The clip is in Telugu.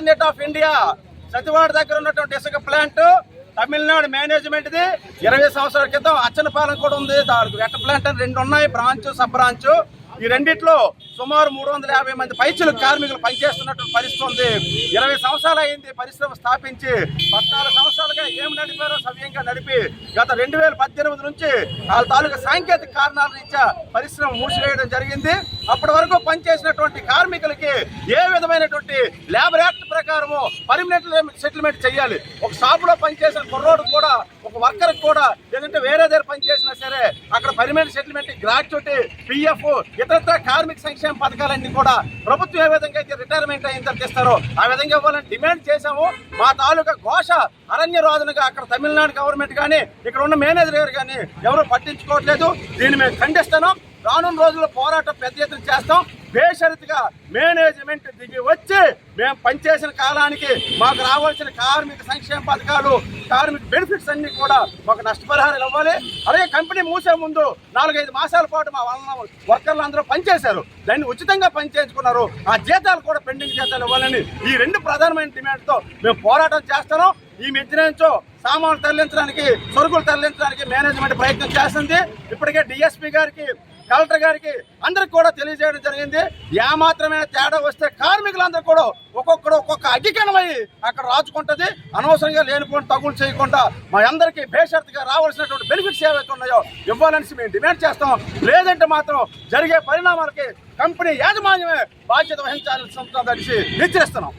ట్రాన్స్ఫర్ ఆఫ్ ఇండియా సతివాడ దగ్గర ఉన్నటువంటి ఇసుక ప్లాంట్ తమిళనాడు మేనేజ్మెంట్ ది. ఇరవై సంవత్సరాల క్రితం అచ్చనపాలెం కూడా ఉంది. దానికి వెట్ట ప్లాంట్ అని రెండు ఉన్నాయి బ్రాంచ్ సబ్ బ్రాంచ్ ఈ రెండిట్లో సుమారు మూడు వందల యాభై మంది పైచులు కార్మికులు పనిచేస్తున్నటువంటి పరిస్థితి ఉంది. ఇరవై సంవత్సరాలు అయింది పరిశ్రమ స్థాపించి. పద్నాలుగు నడిపారో సవ్యంగా నడిపి గత రెండు వేల పద్దెనిమిది నుంచి వాళ్ళ తాలూకా సాంకేతిక కారణాల రీత్యా పరిశ్రమ మూసివేయడం జరిగింది. అప్పటి వరకు పనిచేసినటువంటి కార్మికులకి ఏ విధమైనటువంటి లేబర్ యాక్ట్ ప్రకారము పర్మనెంట్ సెటిల్మెంట్ చేయాలి ఒక షాప్లో పనిచేసిన కుర్రోడు కూడా ఒక వర్కర్ కూడా లేదంటే వేరే దగ్గర పనిచేసినా సరే అక్కడ పర్మనెంట్ సెటిల్మెంట్ గ్రాట్యుటీ పిఎఫ్ ఇతరత్ర కార్మిక సంక్షేమ పథకాలన్నీ కూడా ప్రభుత్వం ఏ విధంగా అయితే రిటైర్మెంట్ అయిన తర్వాత ఇస్తారో ఆ విధంగా ఇవ్వాలని డిమాండ్ చేశాము. మా తాలూకా ఘోష అరణ్య రాజునుగా అక్కడ తమిళనాడు గవర్నమెంట్ కానీ ఇక్కడ ఉన్న మేనేజర్ గారు కానీ ఎవరు పట్టించుకోవట్లేదు. దీన్ని మేము ఖండిస్తున్నాం. రానున్న రోజుల్లో పోరాటం పెద్ద ఎత్తున చేస్తాం. బేషరతుగా మేనేజ్మెంట్ దిగి వచ్చి మేము పనిచేసిన కాలానికి మాకు రావాల్సిన కార్మిక సంక్షేమ పథకాలు కార్మిక బెనిఫిట్స్ అన్ని కూడా మాకు నష్టపరిహారాలు ఇవ్వాలి. అలాగే కంపెనీ మూసే ముందు నాలుగైదు మాసాల పాటు మా వలన వర్కర్లు అందరూ పనిచేశారు. దాన్ని ఉచితంగా పనిచేయించుకున్నారు. ఆ జీతాలు కూడా పెండింగ్ జీతాలు ఇవ్వాలని ఈ రెండు ప్రధానమైన డిమాండ్తో మేము పోరాటం చేస్తున్నాం. ఈ మధ్య నుంచో సామాన్లు తరలించడానికి సరుకులు తరలించడానికి మేనేజ్మెంట్ ప్రయత్నం చేస్తుంది. ఇప్పటికే డిఎస్పీ గారికి కలెక్టర్ గారికి అందరికి కూడా తెలియజేయడం జరిగింది. ఏమాత్రమైన తేడా వస్తే కార్మికులందరూ కూడా ఒక్కొక్కడు ఒక్కొక్క అధికరణమై అక్కడ రాజుకుంటుంది. అనవసరంగా లేనిపోయిన తగులు చేయకుండా మా అందరికీ బేషరతుగా రావాల్సినటువంటి బెనిఫిట్స్ ఏవైతే ఉన్నాయో ఇవ్వాలని మేము డిమాండ్ చేస్తాం. లేదంటే మాత్రం జరిగే పరిణామాలకి కంపెనీ యాజమాన్యమే బాధ్యత వహించాల్సి ఉంటుందని హెచ్చరిస్తున్నాం